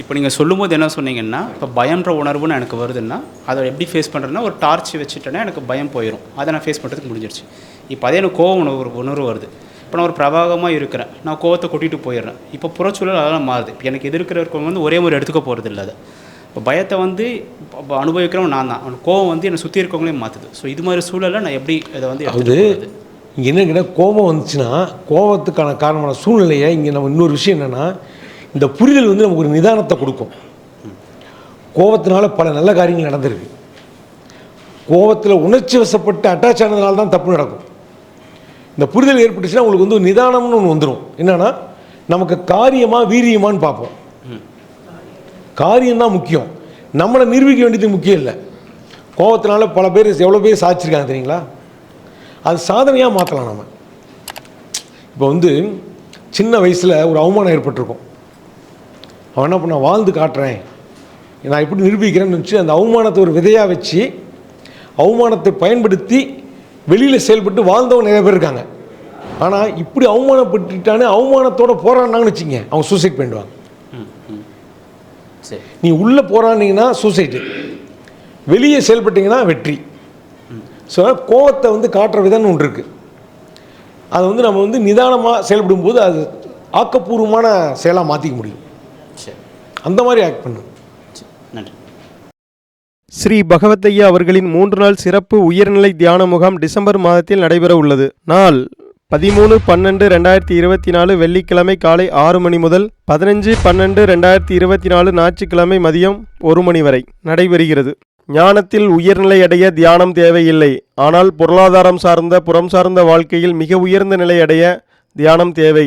இப்போ நீங்கள் சொல்லும்போது என்ன சொன்னீங்கன்னா இப்போ பயம்ன்ற உணர்வுன்னு எனக்கு வருதுன்னா அதை எப்படி ஃபேஸ் பண்ணுறேன்னா ஒரு டார்ச் வச்சுட்டேன்னா எனக்கு பயம் போயிடும் அதை நான் ஃபேஸ் பண்ணுறதுக்கு முடிஞ்சிருச்சு. இப்போ அதே எனக்கு கோவம் உணர்வு ஒரு உணர்வு வருது. இப்போ நான் ஒரு பிரபாகமாக இருக்கிறேன். நான் கோவத்தை கொட்டிட்டு போயிடுறேன். இப்போ புறச்சூழல் அதெல்லாம் மாறுது. இப்போ எனக்கு எதிர்க்கிறவங்க வந்து ஒரே மாதிரி எடுத்துக்க போகிறது இல்லை அதை. இப்போ பயத்தை வந்து இப்போ அனுபவிக்கிறவன் நான் தான். அவனுக்கு கோவம் வந்து என்னை சுற்றி இருக்கவங்களையும் மாற்றுது ஸோ இது மாதிரி சூழலை நான் எப்படி இதை வந்து அது? இங்கே என்ன கோபம் வந்துச்சுன்னா கோபத்துக்கான காரணமான சூழ்நிலையை இங்கே நம்ம இன்னொரு விஷயம் என்னென்னா இந்த புரிதல் வந்து நமக்கு ஒரு நிதானத்தை கொடுக்கும். கோபத்தினால பல நல்ல காரியங்கள் நடந்திருக்கு. கோபத்தில் உணர்ச்சி வசப்பட்டு அட்டாச் ஆனதுனால தான் தப்பு நடக்கும். இந்த புரிதல் ஏற்பட்டுச்சுன்னா உங்களுக்கு வந்து ஒரு நிதானம்னு ஒன்று வந்துடும் என்னன்னா நமக்கு காரியமா வீரியமான்னு பார்ப்போம். காரியம்தான் முக்கியம். நம்மளை நிரூபிக்க வேண்டியது முக்கியம் இல்லை. கோபத்தினால பல பேர் எவ்வளோ பேர் சாதிச்சிருக்காங்க தெரியுங்களா? அது சாதனையாக மாற்றலாம் நம்ம இப்போ வந்து சின்ன வயசில் ஒரு அவமானம் ஏற்பட்டிருக்கும். அவன் என்ன பண்ண வாழ்ந்து காட்டுறேன். நான் எப்படி நிரூபிக்கிறேன்னு வச்சு அந்த அவமானத்தை ஒரு விதையாக வச்சு அவமானத்தை பயன்படுத்தி வெளியில் செயல்பட்டு வாழ்ந்தவங்க நிறைய பேர் இருக்காங்க. ஆனால் இப்படி அவமானப்பட்டுட்டானே அவமானத்தோட போராடினாங்கன்னு வச்சுங்க அவங்க சூசைட் பண்ணிடுவாங்க. நீ உள்ளே போராடினீங்கன்னா சூசைட்டு வெளியே செயல்பட்டீங்கன்னா வெற்றி. ஸோ கோவத்தை வந்து காட்டுற விதம்னு ஒன்று இருக்குது அதை வந்து நம்ம வந்து நிதானமாக செயல்படும் போது அது ஆக்கப்பூர்வமான செயலாக மாற்றிக்க முடியும். அந்த மாதிரி ஆக்ட் பண்ணு. சரி நன்றி. ஸ்ரீ பகவத்தையா அவர்களின் மூன்று நாள் சிறப்பு உயர்நிலை தியான முகாம் டிசம்பர் மாதத்தில் நடைபெற உள்ளது. நாள் பதிமூணு பன்னெண்டு ரெண்டாயிரத்தி இருபத்தி நாலு வெள்ளிக்கிழமை காலை ஆறு மணி முதல் பதினஞ்சு பன்னெண்டு ரெண்டாயிரத்தி இருபத்தி நாலு ஞாயிற்றுக்கிழமை மதியம் ஒரு மணி வரை நடைபெறுகிறது. ஞானத்தில் உயர்நிலை அடைய தியானம் தேவையில்லை. ஆனால் பொருளாதாரம் சார்ந்த புறம் சார்ந்த வாழ்க்கையில் மிக உயர்ந்த நிலை அடைய தியானம் தேவை.